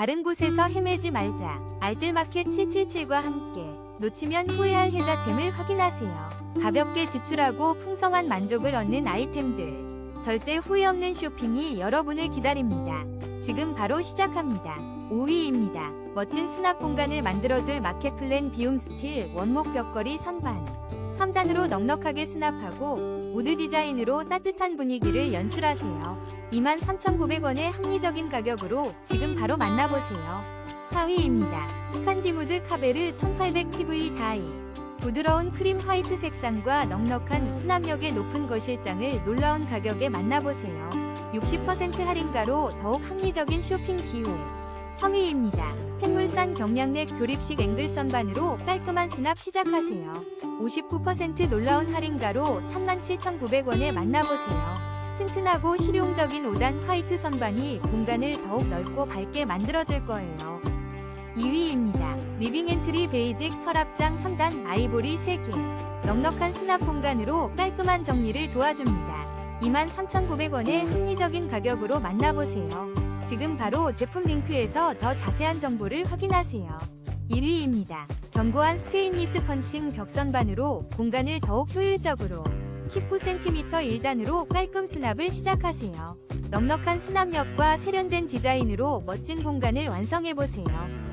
다른 곳에서 헤매지 말자. 알뜰마켓 777과 함께 놓치면 후회할 혜자템을 확인하세요. 가볍게 지출하고 풍성한 만족을 얻는 아이템들. 절대 후회 없는 쇼핑이 여러분을 기다립니다. 지금 바로 시작합니다. 5위입니다. 멋진 수납 공간을 만들어줄 마켓 플랜 비움 스틸 원목 벽걸이 선반. 3단으로 넉넉하게 수납하고 우드 디자인으로 따뜻한 분위기를 연출하세요. 23,900원의 합리적인 가격으로 지금 바로 만나보세요. 4위입니다. 칸디무드 카베르 1800TV 다이. 부드러운 크림 화이트 색상과 넉넉한 수납력의 높은 거실장을 놀라운 가격에 만나보세요. 60% 할인가로 더욱 합리적인 쇼핑 기회. 3위입니다. 펜물산 경량넥 조립식 앵글 선반으로 깔끔한 수납 시작하세요. 59% 놀라운 할인가로 37,900원에 만나보세요. 튼튼하고 실용적인 5단 화이트 선반이 공간을 더욱 넓고 밝게 만들어줄 거예요. 2위입니다. 리빙 엔트리 베이직 서랍장 3단 아이보리 3개. 넉넉한 수납 공간으로 깔끔한 정리를 도와줍니다. 23,900원의 합리적인 가격으로 만나보세요. 지금 바로 제품 링크에서 더 자세한 정보를 확인하세요. 1위입니다. 견고한 스테인리스 펀칭 벽선반으로 공간을 더욱 효율적으로 19cm 1단으로 깔끔 수납을 시작하세요. 넉넉한 수납력과 세련된 디자인으로 멋진 공간을 완성해보세요.